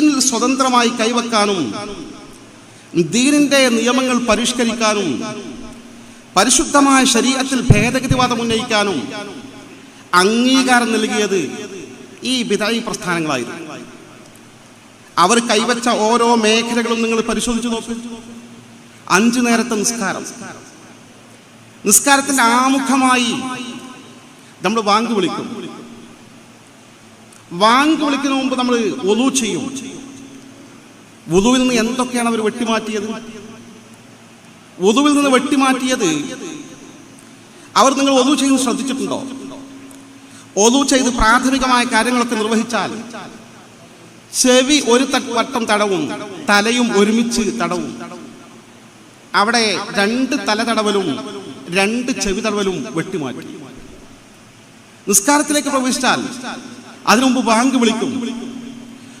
ദീനിൽ സ്വതന്ത്രമായി കൈവെക്കാനും ദീനിന്റെ നിയമങ്ങൾ പരിഷ്കരിക്കാനും പരിശുദ്ധമായ ശരീരത്തിൽ ഭേദഗതിവാദം ഉന്നയിക്കാനും അംഗീകാരം നൽകിയത് ഈ വിതായി പ്രസ്ഥാനങ്ങളായിരുന്നു. അവർ കൈവച്ച ഓരോ മേഖലകളും നിങ്ങൾ പരിശോധിച്ചു നോക്കൂ. അഞ്ചു നേരത്തെ നിസ്കാരം. നിസ്കാരത്തിന്റെ ആമുഖമായി നമ്മൾ വാങ്ങി വിളിക്കും. വാങ്ക് വിളിക്കുന്ന മുമ്പ് നമ്മൾ ഒതു ചെയ്യും. ഒതുവിൽ നിന്ന് എന്തൊക്കെയാണ് അവർ വെട്ടിമാറ്റിയത്? ഒതുവിൽ നിന്ന് വെട്ടിമാറ്റിയത് അവർ നിങ്ങൾ ഒതു ചെയ്യുന്നത് ശ്രദ്ധിച്ചിട്ടുണ്ടോ? ഒതു ചെയ്ത് പ്രാഥമികമായ കാര്യങ്ങളൊക്കെ നിർവഹിച്ചാൽ ചെവി ഒരു വട്ടം തടവും തലയും ഒരുമിച്ച് തടവും. അവിടെ രണ്ട് തല തടവലും രണ്ട് ചെവി തടവലും വെട്ടിമാറ്റി. നിസ്കാരത്തിലേക്ക് പ്രവേശിച്ചാൽ അതിനു മുമ്പ് ബാങ്ക് വിളിക്കും.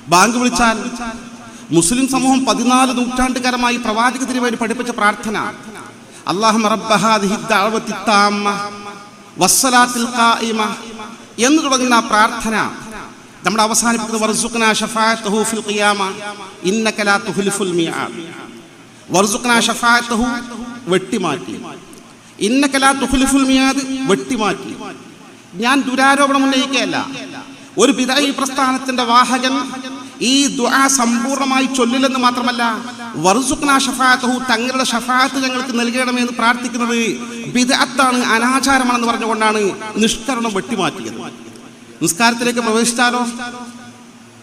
ബാങ്ക് വിളിച്ചാൽ മുസ്ലിം സമൂഹം പതിനാല് നൂറ്റാണ്ടുകാരമായി പ്രവാചക തിരുവേണ്ടി പഠിപ്പിച്ച പ്രാർത്ഥന. ഖായിമ എന്ന് തുടങ്ങുന്ന പ്രാർത്ഥന. നമ്മൾ അവസാനിപ്പിക്കുന്നത് ഞാൻ ദുരാരോപണം ഉന്നയിക്കുകയല്ല. ഒരു പിതായി പ്രസ്ഥാനത്തിന്റെ വാഹകൻ ഈ ദുആ സമ്പൂർണമായി ചൊല്ലില്ലെന്ന് മാത്രമല്ല വർസുഖ്ന ഷഫാഅത്തഹു തങ്ങളുടെ ഷഫാഅത്ത് ഞങ്ങൾക്ക് നൽകണമെന്ന് പ്രാർത്ഥിക്കുന്നത് ബിദഅത്താണ് അനാചാരമാണെന്ന് പറഞ്ഞുകൊണ്ടാണ് നിഷ്കരണം വെട്ടിമാറ്റിയത്. നിസ്കാരത്തിലേക്ക് പ്രവേശിച്ചാലോ?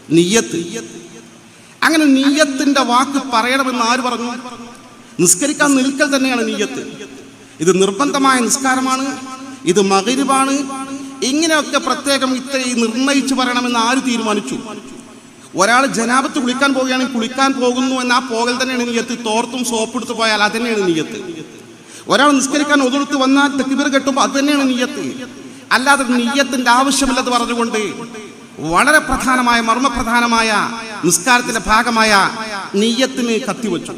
നിയ്യത്ത്. അങ്ങനെ നീയത്തിന്റെ വാക്ക് പറയണമെന്ന് ആര് പറഞ്ഞു? നിസ്കരിക്കാൻ നിൽക്കൽ തന്നെയാണ് നീയത്ത് ഇത് നിർബന്ധമായ നിസ്കാരമാണ് ഇത് മകരിവാണ് ഇങ്ങനെയൊക്കെ പ്രത്യേകം ഇത്ര നിർണയിച്ചു പറയണമെന്ന് ആര് തീരുമാനിച്ചു? ഒരാൾ ജനാപത്ത് കുളിക്കാൻ പോവുകയാണെങ്കിൽ കുളിക്കാൻ പോകുന്നു എന്ന ആ പോകൽ തന്നെയാണ് നീയത്ത്. തോർത്തും സോപ്പെടുത്ത് പോയാൽ അത് തന്നെയാണ് നീയത്ത്. ഒരാൾ നിസ്കരിക്കാൻ ഒതുടുത്ത് വന്നാൽ തെക്കിബിർ കെട്ടുമ്പോൾ അത് തന്നെയാണ് നീയത്ത്. അല്ലാതെ നീയത്തിന്റെ ആവശ്യമില്ലെന്ന് പറഞ്ഞുകൊണ്ട് വളരെ പ്രധാനമായ മർമ്മപ്രധാനമായ നിസ്കാരത്തിന്റെ ഭാഗമായ നീയത്തിന് കത്തിവെച്ചു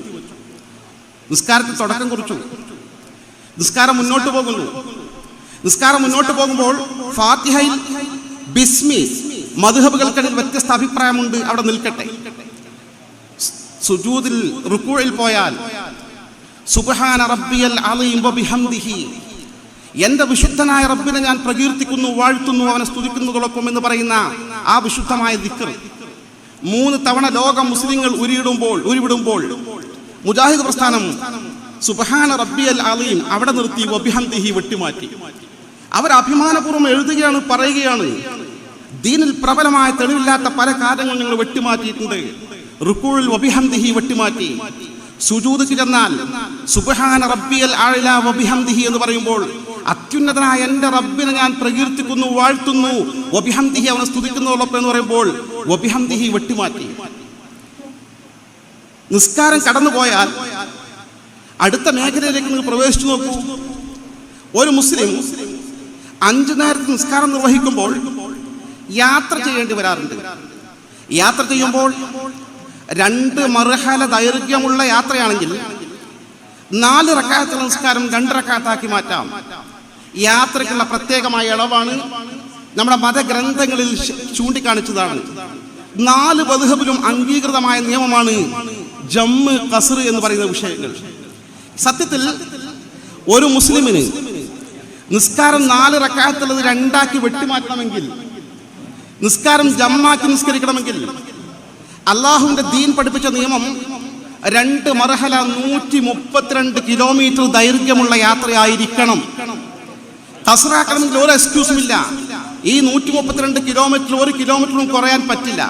നിസ്കാരത്തിൽ തുടക്കം കുറിച്ചു. നിസ്കാരം മുന്നോട്ട് പോകുന്നു. നിസ്കാരം മുന്നോട്ട് പോകുമ്പോൾ ഫാത്തിഹയിൽ ബിസ്മി മധുഹബുകൾക്കിടയിൽ വ്യത്യസ്ത അഭിപ്രായമുണ്ട്. അവിടെ നിൽക്കട്ടെ. സുജൂദിൽ റുക്കൂഴിൽ പോയാൽ സുബ്ഹാന റബ്ബിയൽ അലീം വബിഹംദിഹി എന്റെ വിശുദ്ധനായ റബ്ബിനെ ഞാൻ പ്രകീർത്തിക്കുന്നു വാഴ്ത്തുന്നു അവനെ സ്തുതിക്കുന്നതോടൊപ്പം എന്ന് പറയുന്ന ആ വിശുദ്ധമായ ദിക്കർ മൂന്ന് തവണ ലോക മുസ്ലിങ്ങൾ ഉരിയിടുമ്പോൾ ഉരുവിടുമ്പോൾ മുജാഹിദ് പ്രസ്ഥാനം സുബഹാന റബ്ബിയൽ അലീം അവിടെ നിർത്തി വബിഹംദിഹി വെട്ടിമാറ്റി. അവർ അഭിമാനപൂർവം എഴുതുകയാണ് പറയുകയാണ്. ദീനിൽ പ്രബലമായ തെളിവില്ലാത്ത പല കാര്യങ്ങൾ നിങ്ങൾ വെട്ടിമാറ്റിയിട്ടുണ്ട്. റുക്കൂഴിൽ വബിഹംദിഹി വെട്ടിമാറ്റി. സുജൂതിക്ക് ചെന്നാൽ സുബഹാന റബ്ബിയൽ ആഴില വബിഹംദിഹി എന്ന് പറയുമ്പോൾ അത്യുന്നതനായ എന്റെ റബ്ബിനെ ഞാൻ പ്രകീർത്തിക്കുന്നു വാഴ്ത്തുന്നു. വബിഹംദിഹി അവനെ സ്തുതിക്കുന്നു എന്ന് പറയുമ്പോൾ വബിഹംദിഹി വെട്ടിമാറ്റി. നിസ്കാരം കടന്നുപോയാൽ അടുത്ത മേഖലയിലേക്ക് നിങ്ങൾ പ്രവേശിച്ചു നോക്കൂ. ഒരു മുസ്ലിം അഞ്ചു നേരത്തെ നിസ്കാരം നിർവഹിക്കുമ്പോൾ യാത്ര ചെയ്യേണ്ടി വരാറുണ്ട്. യാത്ര ചെയ്യുമ്പോൾ രണ്ട് മറുഹല ദൈർഘ്യമുള്ള യാത്രയാണെങ്കിൽ നാല് റക്കാത്ത നിസ്കാരം രണ്ട് റക്കാത്താക്കി മാറ്റാം. യാത്രയ്ക്കുള്ള പ്രത്യേകമായ ഇളവാണ്. നമ്മുടെ മതഗ്രന്ഥങ്ങളിൽ ചൂണ്ടിക്കാണിച്ചതാണ്. നാല് ബഹുബിലും അംഗീകൃതമായ നിയമമാണ് ജമ്മ് കസർ എന്ന് പറയുന്ന വിഷയങ്ങൾ. സത്യത്തിൽ ഒരു മുസ്ലിമിന് നിസ്കാരം നാല് റക്കാത്തുള്ളത് രണ്ടാക്കി വെട്ടിമാറ്റണമെങ്കിൽ നിസ്കാരം ജമ്മാക്കി നിസ്കരിക്കണമെങ്കിൽ അള്ളാഹുവിന്റെ ദീൻ പഠിപ്പിച്ച നിയമം രണ്ട് മർഹല നൂറ്റി മുപ്പത്തിരണ്ട് കിലോമീറ്റർ ദൈർഘ്യമുള്ള യാത്രയായിരിക്കണം. കസറാക്കണമെങ്കിൽ ഒരു എക്സ്ക്യൂസും ഇല്ല ഈ നൂറ്റി മുപ്പത്തിരണ്ട് കിലോമീറ്റർ ഒരു കിലോമീറ്ററും കുറയാൻ പറ്റില്ല.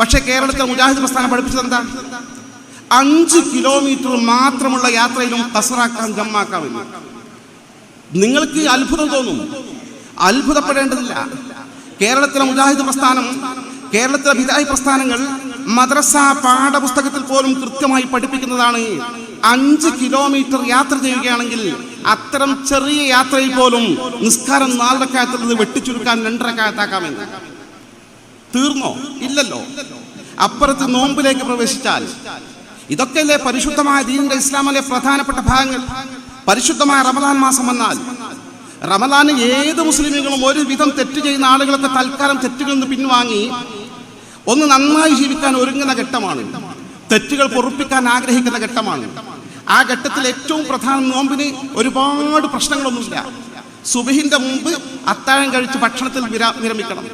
പക്ഷേ കേരളത്തിലെ മുജാഹിദ് പ്രസ്ഥാനം പഠിപ്പിച്ചത് എന്താ? അഞ്ച് കിലോമീറ്റർ മാത്രമുള്ള യാത്രയിലും കസറാക്കാൻ ജമ്മാക്കാമില്ല നിങ്ങൾക്ക് അത്ഭുതം തോന്നും. അത്ഭുതപ്പെടേണ്ടതില്ല. കേരളത്തിലെ മുജാഹിദ് പ്രസ്ഥാനം കേരളത്തിലെ വിദായി പ്രസ്ഥാനങ്ങൾ മദ്രസ പാഠപുസ്തകത്തിൽ പോലും കൃത്യമായി പഠിപ്പിക്കുന്നതാണ്. അഞ്ച് കിലോമീറ്റർ യാത്ര ചെയ്യുകയാണെങ്കിൽ അത്തരം ചെറിയ യാത്രയിൽ പോലും നിസ്കാരം നാലരക്കാലത്തുള്ളത് വെട്ടിച്ചുരുക്കാൻ രണ്ടരക്കാലത്താക്കാമെന്ന് തീർന്നോ? ഇല്ലല്ലോ. അപ്പുറത്ത് നോമ്പിലേക്ക് പ്രവേശിച്ചാൽ. ഇതൊക്കെയല്ലേ പരിശുദ്ധമായ ദീനിന്റെ ഇസ്ലാമിലെ പ്രധാനപ്പെട്ട ഭാഗങ്ങൾ? പരിശുദ്ധമായ റമദാൻ മാസം വന്നാൽ റമദാന് ഏത് മുസ്ലിമുകളും ഒരുവിധം തെറ്റ് ചെയ്യുന്ന ആളുകളൊക്കെ തൽക്കാലം തെറ്റുകളിൽ നിന്ന് പിൻവാങ്ങി ഒന്ന് നന്നായി ജീവിക്കാൻ ഒരുങ്ങുന്ന ഘട്ടമാണ്. തെറ്റുകൾ പൊറുപ്പിക്കാൻ ആഗ്രഹിക്കുന്ന ഘട്ടമാണ്. ആ ഘട്ടത്തിൽ ഏറ്റവും പ്രധാന നോമ്പിന് ഒരുപാട് പ്രശ്നങ്ങളൊന്നുമില്ല. സുബഹിന്റെ മുമ്പ് അത്താഴം കഴിച്ച് ഭക്ഷണത്തിൽ വിരാ- വിരമിക്കണം.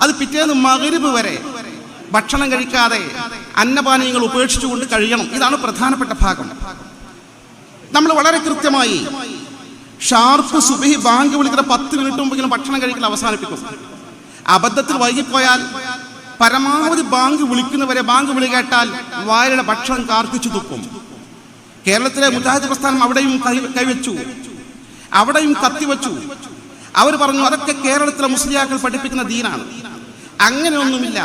അത് പിറ്റേന്ന് മകരുവ് വരെ ഭക്ഷണം കഴിക്കാതെ അന്നപാനീയങ്ങൾ ഉപേക്ഷിച്ചുകൊണ്ട് കഴിയണം. ഇതാണ് പ്രധാനപ്പെട്ട ഭാഗം. നമ്മൾ വളരെ കൃത്യമായി ഷാർപ്പ് സുബഹി ബാങ്ക് വിളിക്കുന്ന പത്ത് മിനിറ്റ് മുമ്പെങ്കിലും ഭക്ഷണം കഴിക്കൽ അവസാനിപ്പിക്കും. അബദ്ധത്തിൽ വൈകിപ്പോയാൽ പരമാവധി ബാങ്ക് വിളിക്കുന്നവരെ ബാങ്ക് വിളി കേട്ടാൽ വായയുടെ ഭക്ഷണം കാർത്തിച്ചു തുപ്പും കേരളത്തിലെ മുജാഹിദ് പ്രസ്ഥാനം അവിടെയും കൈവച്ചു. അവിടെയും കത്തിവച്ചു. അവർ പറഞ്ഞു അതൊക്കെ കേരളത്തിലെ മുസ്ലിയാക്കൾ പഠിപ്പിക്കുന്ന ദീനാണ്. അങ്ങനെയൊന്നുമില്ല.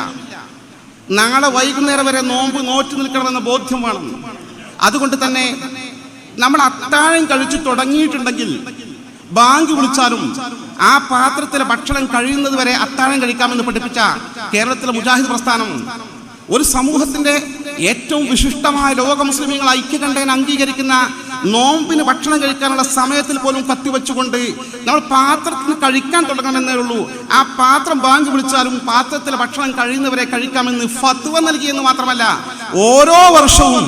നാളെ വൈകുന്നേരം വരെ നോമ്പ് നോറ്റു നിൽക്കണമെന്ന ബോധ്യം വേണം. അതുകൊണ്ട് തന്നെ നമ്മൾ അത്താഴം കഴിച്ചു തുടങ്ങിയിട്ടുണ്ടെങ്കിൽ ബാങ്ക് വിളിച്ചാലും ആ പാത്രത്തിലെ ഭക്ഷണം കഴിയുന്നത് വരെ അത്താഴം കഴിക്കാമെന്ന് പഠിപ്പിച്ച കേരളത്തിലെ മുജാഹിദ് പ്രസ്ഥാനം ഒരു സമൂഹത്തിന്റെ ഏറ്റവും വിശിഷ്ടമായ ലോക മുസ്ലിമീങ്ങൾ ഐക്യകണ്ഠേന അംഗീകരിക്കുന്ന നോമ്പിന് ഭക്ഷണം കഴിക്കാനുള്ള സമയത്തിൽ പോലും കത്തിവെച്ചുകൊണ്ട് നമ്മൾ പാത്രത്തിന് കഴിക്കാൻ തുടങ്ങണമെന്നേ ഉള്ളൂ. ആ പാത്രം ബാങ്ക് വിളിച്ചാലും പാത്രത്തിലെ ഭക്ഷണം കഴിയുന്നവരെ കഴിക്കാമെന്ന് ഫത്വ നൽകിയെന്ന് മാത്രമല്ല ഓരോ വർഷവും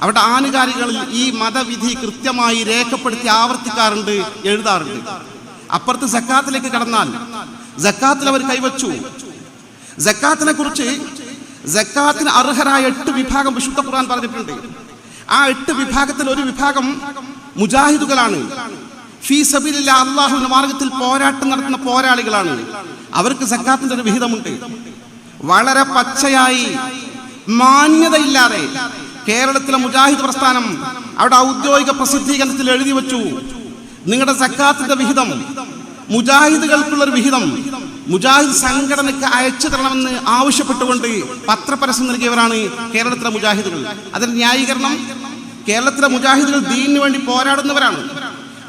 അവിടെ ആനുകാലികളിൽ ഈ മതവിധി കൃത്യമായി രേഖപ്പെടുത്തി ആവർത്തിക്കാറുണ്ട് എഴുതാറുണ്ട്. അപ്പുറത്ത് സക്കാത്തിലേക്ക് കടന്നാൽ സക്കാത്തിൽ അവർ കൈവച്ചു. സക്കാത്തിനെ കുറിച്ച് സക്കാത്തിന് അർഹരായ എട്ട് വിഭാഗം വിശുദ്ധ ഖുർആൻ പറഞ്ഞിട്ടുണ്ട്. ആ എട്ട് വിഭാഗത്തിൽ ഒരു വിഭാഗം മുജാഹിദുകളാണ്. ഫീ അള്ളാഹുവിന്റെ മാർഗത്തിൽ പോരാട്ടം നടത്തുന്ന പോരാളികളാണ്. അവർക്ക് സക്കാത്തിന്റെ ഒരു വിഹിതമുണ്ട്. വളരെ പച്ചയായി മാന്യതയില്ലാതെ കേരളത്തിലെ മുജാഹിദ് പ്രസ്ഥാനം അവിടെ ഔദ്യോഗിക പ്രസിദ്ധീകരണത്തിൽ എഴുതി വെച്ചു. നിങ്ങളുടെ സക്കാത്തിന്റെ വിഹിതം മുജാഹിദുകൾക്കുള്ള ഒരു വിഹിതം മുജാഹിദ് സംഘടനയ്ക്ക് അയച്ചു തരണമെന്ന് ആവശ്യപ്പെട്ടുകൊണ്ട് പത്രപരസ്യം നൽകിയവരാണ് കേരളത്തിലെ മുജാഹിദുകൾ. അതിന്റെ ന്യായീകരണം കേരളത്തിലെ മുജാഹിദുകൾ ദീനിന് വേണ്ടി പോരാടുന്നവരാണ്.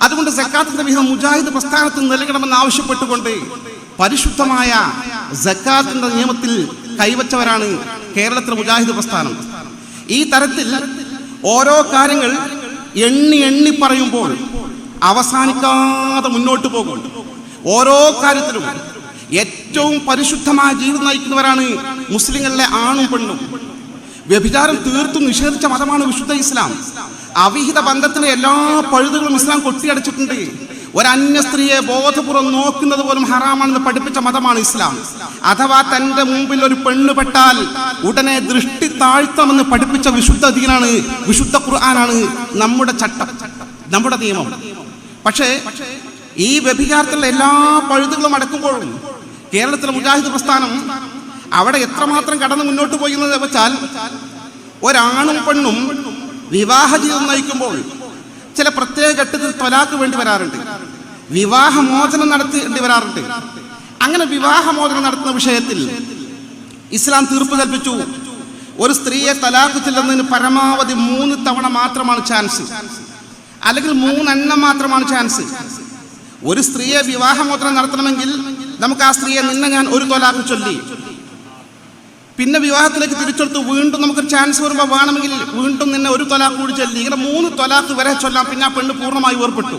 അതുകൊണ്ട് സക്കാത്തിന്റെ വിഹിതം മുജാഹിദ് പ്രസ്ഥാനത്തിന് നൽകണമെന്ന് ആവശ്യപ്പെട്ടുകൊണ്ട് പരിശുദ്ധമായ സക്കാത്തിന്റെ നിയമത്തിൽ കൈവച്ചവരാണ് കേരളത്തിലെ മുജാഹിദ് പ്രസ്ഥാനം. ഈ തരത്തിൽ ഓരോ കാര്യങ്ങൾ എണ്ണി എണ്ണി പറയുമ്പോൾ അവസാനിക്കാതെ മുന്നോട്ട് പോകും. ഓരോ കാര്യത്തിലും ഏറ്റവും പരിശുദ്ധമായ ജീവിതം നയിക്കുന്നവരാണ് മുസ്ലിങ്ങളിലെ ആണും പെണ്ണും. വ്യഭിചാരം തീർത്തും നിഷേധിച്ച മതമാണ് വിശുദ്ധ ഇസ്ലാം. അവിഹിത ബന്ധത്തിന്റെ എല്ലാ പഴുതുകളും ഇസ്ലാം കൊട്ടിയടച്ചിട്ടുണ്ട്. ഒരു അന്യ സ്ത്രീയെ ബോധപൂർവം നോക്കുന്നത് പോലും ഹറാമാണെന്ന് പഠിപ്പിച്ച മതമാണ് ഇസ്ലാം. അഥവാ തന്റെ മുമ്പിൽ ഒരു പെണ്ണ് പെട്ടാൽ ഉടനെ ദൃഷ്ടി താഴ്ത്തമെന്ന് പഠിപ്പിച്ച വിശുദ്ധ ദീനാണ് വിശുദ്ധ ഖുർആനാണ് നമ്മുടെ ചട്ടം നമ്മുടെ നിയമം. പക്ഷേ ഈ വ്യഭിചാരത്തിലുള്ള എല്ലാ പഴുതുകളും അടക്കുമ്പോഴും കേരളത്തിലെ മുജാഹിദ് പ്രസ്ഥാനം അവിടെ എത്രമാത്രം കടന്ന് മുന്നോട്ട് പോയി എന്ന് വെച്ചാൽ ഒരാണും പെണ്ണും വിവാഹ ജീവിതം നയിക്കുമ്പോൾ ചില പ്രത്യേക ഘട്ടത്തിൽ തൊലാക്ക് വേണ്ടി വരാറുണ്ട്. വിവാഹമോചനം നടത്തേണ്ടി വരാറുണ്ട്. അങ്ങനെ വിവാഹമോചനം നടത്തുന്ന വിഷയത്തിൽ ഇസ്ലാം തീർപ്പ് കൽപ്പിച്ചു. ഒരു സ്ത്രീയെ തലാക്ക് ചെല്ലുന്നതിന് പരമാവധി മൂന്ന് തവണ മാത്രമാണ് ചാൻസ്. അല്ലെങ്കിൽ മൂന്നെണ്ണം മാത്രമാണ് ചാൻസ്. ഒരു സ്ത്രീയെ വിവാഹമോചനം നടത്തണമെങ്കിൽ നമുക്ക് ആ സ്ത്രീയെ നിന്നെ ഞാൻ ഒരു തൊലാക്ക് ചൊല്ലി. പിന്നെ വിവാഹത്തിലേക്ക് തിരിച്ചെടുത്ത് വീണ്ടും നമുക്കൊരു ചാൻസ് വരുമ്പോൾ വേണമെങ്കിൽ വീണ്ടും നിന്നെ ഒരു തൊലാക്ക് കൂടി ചൊല്ലി. ഇങ്ങനെ മൂന്ന് തൊലാക്ക് വരെ ചൊല്ലാം. പിന്നെ ആ പെണ്ണ് പൂർണമായി വേർപ്പെട്ടു.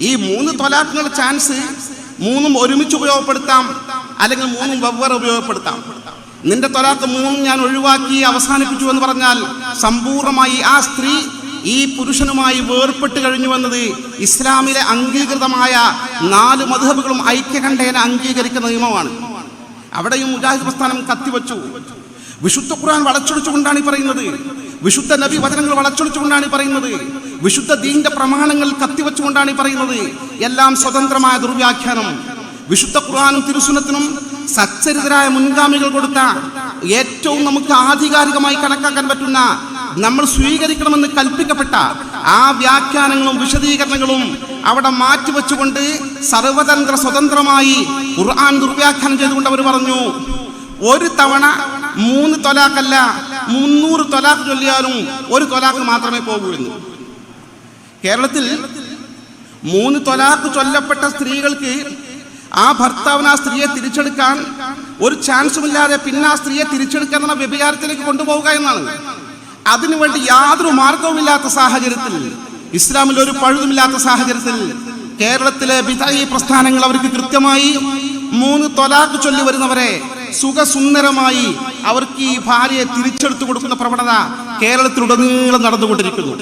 ഈ മൂന്ന് തൊലാക്കുകളുടെ ചാൻസ് മൂന്നും ഒരുമിച്ച് ഉപയോഗപ്പെടുത്താം. അല്ലെങ്കിൽ മൂന്നും വെവ്വേറെ ഉപയോഗപ്പെടുത്താം. നിന്റെ തൊലാക്ക് മൂന്നും ഞാൻ ഒഴിവാക്കി അവസാനിപ്പിച്ചു എന്ന് പറഞ്ഞാൽ സമ്പൂർണമായി ആ സ്ത്രീ ഈ പുരുഷനുമായി വേർപെട്ട് കഴിഞ്ഞു വന്നത് ഇസ്ലാമിലെ അംഗീകൃതമായ നാല് മധുഹബുകളും ഐക്യകണ്ഠേന അംഗീകരിക്കുന്ന നിയമമാണ്. അവിടെയും മുജാഹിദ് പ്രസ്ഥാനം കത്തിവച്ചു. വിശുദ്ധ ഖുർആൻ വളച്ചൊടിച്ചുകൊണ്ടാണ് ഈ പറയുന്നത്. വിശുദ്ധ നബി വചനങ്ങൾ വളച്ചൊടിച്ചുകൊണ്ടാണ് ഈ പറയുന്നത്. വിശുദ്ധ ദീന്റെ പ്രമാണങ്ങൾ കത്തിവെച്ചുകൊണ്ടാണ് ഈ പറയുന്നത്. എല്ലാം സ്വതന്ത്രമായ ദുർവ്യാഖ്യാനം. വിശുദ്ധ ഖുർആാനും തിരുസുനത്തിനും സച്ചരിതരായ മുൻഗാമികൾ കൊടുത്ത ഏറ്റവും നമുക്ക് ആധികാരികമായി കണക്കാക്കാൻ പറ്റുന്ന നമ്മൾ സ്വീകരിക്കണമെന്ന് കൽപ്പിക്കപ്പെട്ട ആ വ്യാഖ്യാനങ്ങളും വിശദീകരണങ്ങളും അവിടെ മാറ്റിവെച്ചുകൊണ്ട് സർവതന്ത്ര സ്വതന്ത്രമായി ഖുർആൻ ദുർവ്യാഖ്യാനം ചെയ്തുകൊണ്ട് അവർ പറഞ്ഞു ഒരു തവണ മൂന്ന് തൊലാക്കല്ല മുന്നൂറ് തൊലാക്ക് ചൊല്ലിയാലും ഒരു തൊലാക്ക് മാത്രമേ പോകൂ എന്ന് കേരളത്തിൽ മൂന്ന് തൊലാക്ക് ചൊല്ലപ്പെട്ട സ്ത്രീകൾക്ക് ആ ഭർത്താവിന് ആ സ്ത്രീയെ തിരിച്ചെടുക്കാൻ ഒരു ചാൻസും ഇല്ലാതെ പിന്നെ ആ സ്ത്രീയെ തിരിച്ചെടുക്കാൻ എന്ന വ്യഭിചാരത്തിലേക്ക് കൊണ്ടുപോവുക എന്നാണ്. അതിനുവേണ്ടി യാതൊരു മാർഗവുമില്ലാത്ത സാഹചര്യത്തിൽ ഇസ്ലാമിൽ ഒരു പഴുതുമില്ലാത്ത സാഹചര്യത്തിൽ കേരളത്തിലെ വിധായി പ്രസ്ഥാനങ്ങൾ അവർക്ക് കൃത്യമായി മൂന്ന് തൊലാക്ക് ചൊല്ലി വരുന്നവരെ സുഖസുന്ദരമായി അവർക്ക് ഈ ഭാര്യയെ തിരിച്ചെടുത്തു കൊടുക്കുന്ന പ്രവണത കേരളത്തിലുടനീളം നടന്നുകൊണ്ടിരിക്കുന്നു.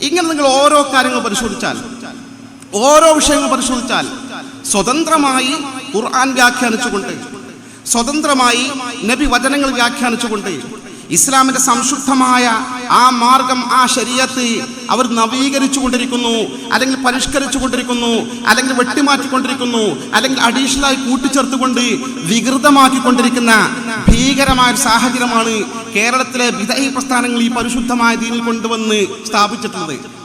ഇങ്ങനെ നിങ്ങൾ ഓരോ കാര്യങ്ങൾ പരിശോധിച്ചാൽ ഓരോ വിഷയങ്ങൾ പരിശോധിച്ചാൽ സ്വതന്ത്രമായി ഖുർആൻ വ്യാഖ്യാനിച്ചുകൊണ്ട് സ്വതന്ത്രമായി നബി വചനങ്ങൾ വ്യാഖ്യാനിച്ചുകൊണ്ട് ഇസ്ലാമിന്റെ സംശുദ്ധമായ ആ മാർഗം ആ ശരീരത്തെ അവർ നവീകരിച്ചു കൊണ്ടിരിക്കുന്നു അല്ലെങ്കിൽ പരിഷ്കരിച്ചു കൊണ്ടിരിക്കുന്നു അല്ലെങ്കിൽ വെട്ടിമാറ്റിക്കൊണ്ടിരിക്കുന്നു. അല്ലെങ്കിൽ അഡീഷണലായി കൂട്ടിച്ചേർത്തുകൊണ്ട് വികൃതമാക്കിക്കൊണ്ടിരിക്കുന്ന ഭീകരമായ ഒരു സാഹചര്യമാണ് കേരളത്തിലെ വിധേയ പ്രസ്ഥാനങ്ങൾ ഈ പരിശുദ്ധമായ രീതിയിൽ കൊണ്ടുവന്ന് സ്ഥാപിച്ചിട്ടുള്ളത്.